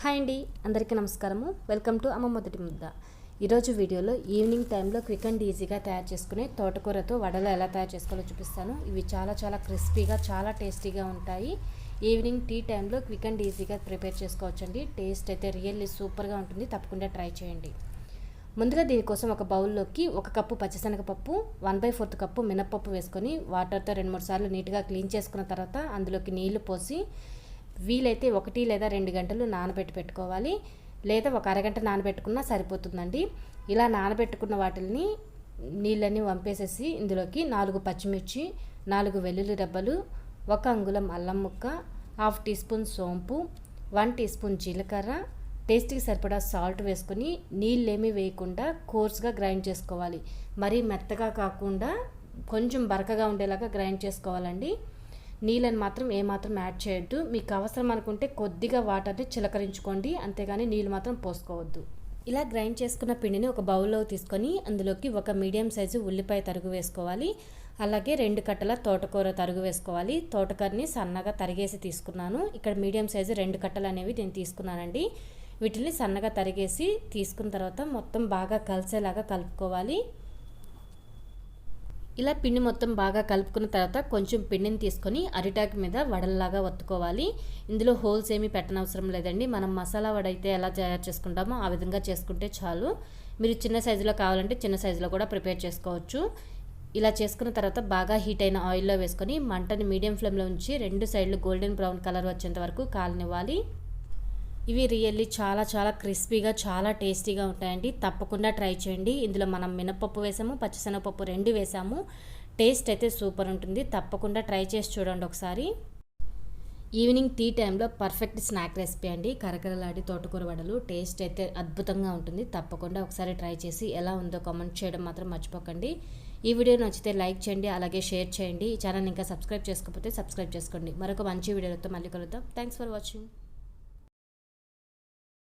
Hi అండి అందరికీ నమస్కారము. వెల్కమ్ టు అమ్మ మొదటి ముద్ద. ఈరోజు వీడియోలో ఈవినింగ్ టైంలో క్విక్ అండ్ ఈజీగా తయారు చేసుకునే తోటకూరతో వడలు ఎలా తయారు చేసుకోవాలో చూపిస్తాను. ఇవి చాలా చాలా క్రిస్పీగా చాలా టేస్టీగా ఉంటాయి. ఈవినింగ్ టీ టైంలో క్విక్ అండ్ ఈజీగా ప్రిపేర్ చేసుకోవచ్చండి. టేస్ట్ అయితే రియల్లీ సూపర్గా ఉంటుంది. తప్పకుండా ట్రై చేయండి. ముందుగా దీనికోసం ఒక బౌల్లోకి ఒక కప్పు పచ్చిశనగపప్పు వన్ బై ఫోర్త్ కప్పు మినప్పప్పు వేసుకొని వాటర్తో రెండు మూడు సార్లు నీట్గా క్లీన్ చేసుకున్న తర్వాత అందులోకి నీళ్ళు పోసి వీలైతే ఒకటి లేదా రెండు గంటలు నానబెట్టి పెట్టుకోవాలి. లేదా ఒక అరగంట నానబెట్టుకున్నా సరిపోతుందండి. ఇలా నానబెట్టుకున్న వాటిని నీళ్ళని వంపేసేసి ఇందులోకి నాలుగు పచ్చిమిర్చి నాలుగు వెల్లుల్లి రెబ్బలు ఒక అంగుళం అల్లం ముక్క హాఫ్ టీ స్పూన్ సోంపు వన్ టీ స్పూన్ జీలకర్ర టేస్ట్కి సరిపడా సాల్ట్ వేసుకొని నీళ్ళేమీ వేయకుండా కోర్స్గా గ్రైండ్ చేసుకోవాలి. మరీ మెత్తగా కాకుండా కొంచెం బరకగా ఉండేలాగా గ్రైండ్ చేసుకోవాలండి. నీళ్ళని మాత్రం ఏమాత్రం యాడ్ చేయొద్దు. మీకు అవసరం అనుకుంటే కొద్దిగా వాటర్ని చిలకరించుకోండి. అంతేగాని నీళ్ళు మాత్రం పోసుకోవద్దు. ఇలా గ్రైండ్ చేసుకున్న పిండిని ఒక బౌల్లో తీసుకొని అందులోకి ఒక మీడియం సైజు ఉల్లిపాయ తరుగు వేసుకోవాలి. అలాగే రెండు కట్టల తోటకూర తరుగు వేసుకోవాలి. తోటకూరని సన్నగా తరిగేసి తీసుకున్నాను. ఇక్కడ మీడియం సైజు రెండు కట్టలు అనేవి నేను తీసుకున్నానండి. వీటిని సన్నగా తరిగేసి తీసుకున్న తర్వాత మొత్తం బాగా కలిసేలాగా కలుపుకోవాలి. ఇలా పిండి మొత్తం బాగా కలుపుకున్న తర్వాత కొంచెం పిండిని తీసుకొని అరిటాకు మీద వడల్లాగా ఒత్తుకోవాలి. ఇందులో హోల్స్ ఏమీ పెట్టనవసరం లేదండి. మనం మసాలా వడ అయితే ఎలా తయారు చేసుకుంటామో ఆ విధంగా చేసుకుంటే చాలు. మీరు చిన్న సైజులో కావాలంటే చిన్న సైజులో కూడా ప్రిపేర్ చేసుకోవచ్చు. ఇలా చేసుకున్న తర్వాత బాగా హీట్ అయిన ఆయిల్లో వేసుకొని మంటని మీడియం ఫ్లేమ్లో ఉంచి రెండు సైడ్లు గోల్డెన్ బ్రౌన్ కలర్ వచ్చేంత వరకు కాలనివ్వాలి. ఇవి రియల్లీ చాలా చాలా క్రిస్పీగా చాలా టేస్టీగా ఉంటాయండి. తప్పకుండా ట్రై చేయండి. ఇందులో మనం మినపప్పు వేసాము పచ్చిశనగపప్పు రెండు వేసాము. టేస్ట్ అయితే సూపర్ ఉంటుంది. తప్పకుండా ట్రై చేసి చూడండి ఒకసారి. ఈవినింగ్ టీ టైంలో పర్ఫెక్ట్ స్నాక్ రెసిపీ అండి. కరకరలాడి తోటకూర వడలు. టేస్ట్ అయితే అద్భుతంగా ఉంటుంది. తప్పకుండా ఒకసారి ట్రై చేసి ఎలా ఉందో కామెంట్ చేయడం మాత్రం మర్చిపోకండి. ఈ వీడియో నచ్చితే లైక్ చేయండి అలాగే షేర్ చేయండి. ఈ ఛానల్ ఇంకా సబ్స్క్రైబ్ చేసుకోకపోతే సబ్స్క్రైబ్ చేసుకోండి. మరొక మంచి వీడియోలతో మళ్ళీ కలుద్దాం. Thanks for watching.